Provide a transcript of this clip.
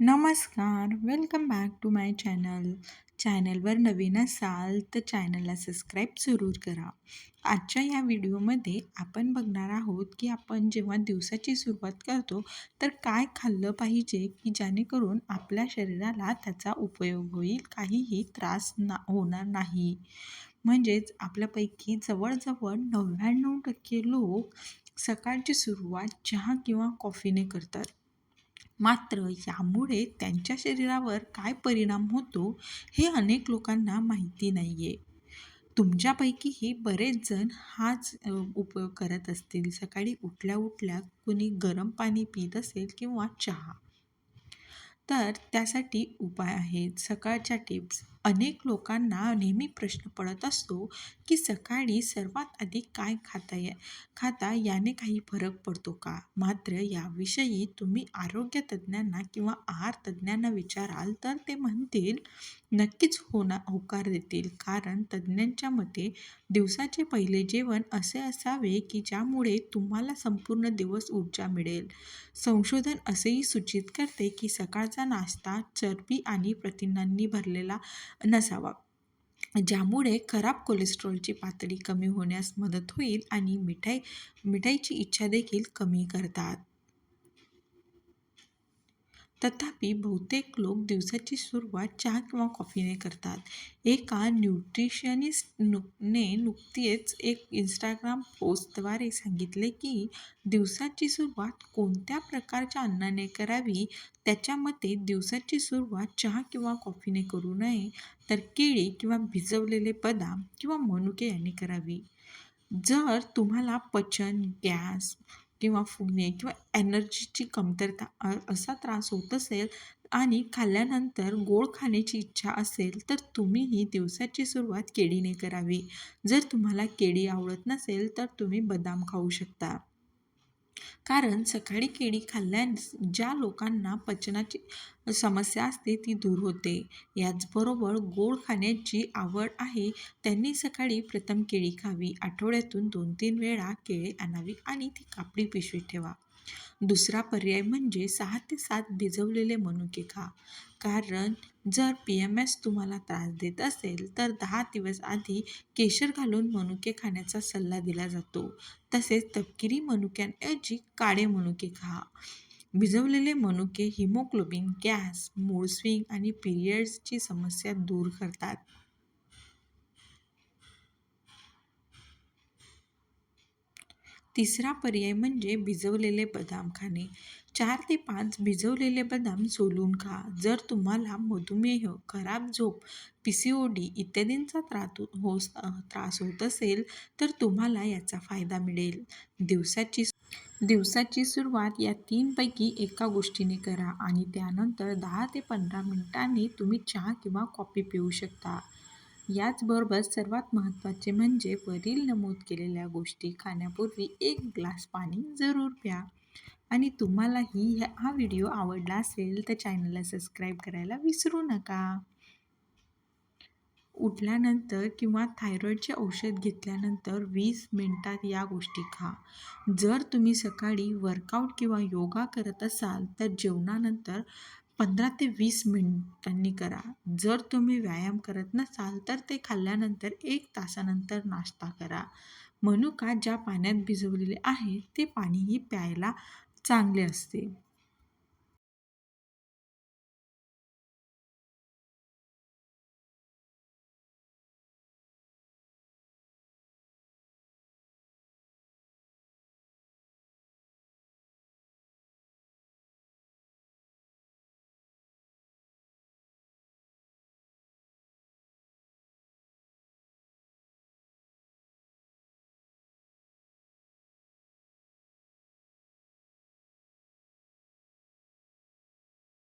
नमस्कार welcome back to my channel चॅनलवर नवीन असाल तर चॅनलला सबस्क्राईब जरूर करा. आजच्या या व्हिडिओमध्ये आपण बघणार आहोत की आपण जेव्हा दिवसाची सुरुवात करतो तर काय खाल्लं पाहिजे की जेणेकरून आपल्या शरीराला त्याचा उपयोग होईल काहीही त्रास ना होणार नाही. म्हणजेच आपल्यापैकी जवळजवळ नव्याण्णव टक्के लोक सकाळची सुरुवात चहा किंवा कॉफीने करतात. मात्र यामुळे त्यांच्या शरीरावर काय परिणाम होतो हे अनेक लोकांना माहिती नाही आहे तुमच्यापैकीही बरेच जण हाच उपयोग करत असतील. सकाळी उठल्या उठल्या कुणी गरम पाणी पित असेल किंवा चहा. तर त्यासाठी उपाय आहेत. सकाळच्या टिप्स अनेक लोकांना नेहमी प्रश्न पडत असतो की सकाळी सर्वात आधी काय खाता या खाता याने काही फरक पडतो का? मात्र याविषयी तुम्ही आरोग्य तज्ज्ञांना किंवा आहार तज्ज्ञांना विचाराल तर ते म्हणतील नक्कीच होणार होकार देतील. कारण तज्ज्ञांच्या मते दिवसाचे पहिले जेवण असे असावे की ज्यामुळे तुम्हाला संपूर्ण दिवस ऊर्जा मिळेल. संशोधन असेही सूचित करते की सकाळचा नाश्ता चरबी आणि प्रथिनांनी भरलेला नसावा. ज्यामुळे खराब कोलेस्ट्रॉलची पातळी कमी होण्यास मदत होईल आणि मिठाई मिठाईची इच्छा देखील कमी करतात. तथापि बहुतेक लोक दिवसाची सुरुवात चहा किंवा कॉफीने करतात. एका न्यूट्रिशनिस्ट नु ने नुकतीच एक इंस्टाग्राम पोस्टद्वारे सांगितले की दिवसाची सुरुवात कोणत्या प्रकारच्या अन्नाने करावी? त्याच्या मते दिवसाची सुरुवात चहा किंवा कॉफीने करू नये तर केळी किंवा भिजवलेले बदाम किंवा मनुके यांनी करावी. जर तुम्हाला पचन गॅस किंवा फुगणे किंवा एनर्जीची कमतरता असा त्रास होत असेल आणि खाल्ल्यानंतर गोड खाण्याची इच्छा असेल तर तुम्हीही दिवसाची सुरुवात केळीने करावी. जर तुम्हाला केळी आवडत नसेल तर तुम्ही बदाम खाऊ शकता. कारण सकाळी केळी खाल्ल्यास ज्या लोकांना पचनाची समस्या असते ती दूर होते. याचबरोबर गोड खाण्याची आवड आहे त्यांनी सकाळी प्रथम केळी खावी. आठवड्यातून दोन तीन वेळा केळी आणावी आणि ती कापडी पिशवीत ठेवा. दुसरा पर्याय म्हणजे सहा ते सात भिजवलेले मनुके खा कारण जर पी एम एस तुम्हाला त्रास देत असेल तर दहा दिवस आधी केशर घालून मनुके खाण्याचा सल्ला दिला जातो. तसेच तपकिरी मनुक्यांऐवजी काळे मनुके खा भिजवलेले मनुके हिमोग्लोबिन गॅस मूळ स्विंग आणि पिरियड्सची समस्या दूर करतात. तिसरा पर्याय म्हणजे भिजवलेले बदाम खाणे. चार ते पाच भिजवलेले बदाम सोलून खा. जर तुम्हाला मधुमेह खराब झोप पी सी ओ डी इत्यादींचा त्रात हो त्रास होत असेल तर तुम्हाला याचा फायदा मिळेल. दिवसाची दिवसाची सुरुवात या तीनपैकी एका गोष्टीने करा आणि त्यानंतर दहा ते पंधरा मिनिटांनी तुम्ही चहा किंवा कॉफी पिऊ शकता. याचबरोबर सर्वात महत्त्वाचे म्हणजे वरील नमूद केलेल्या गोष्टी खाण्यापूर्वी एक ग्लास पाणी जरूर प्या. आणि तुम्हालाही हा व्हिडिओ आवडला असेल तर चॅनलला सबस्क्राईब करायला विसरू नका. उठल्यानंतर किंवा थायरॉईडचे औषध घेतल्यानंतर वीस मिनटात या गोष्टी खा. जर तुम्ही सकाळी वर्कआउट किंवा योगा करत असाल तर जेवणानंतर पंधरा ते वीस मिनिटांनी करा. जर तुम्ही व्यायाम करत नसाल तर ते खाल्ल्यानंतर एक तासानंतर नाश्ता करा. मनुका ज्या पाण्यात भिजवलेले आहे ते पाणीही प्यायला चांगले असते.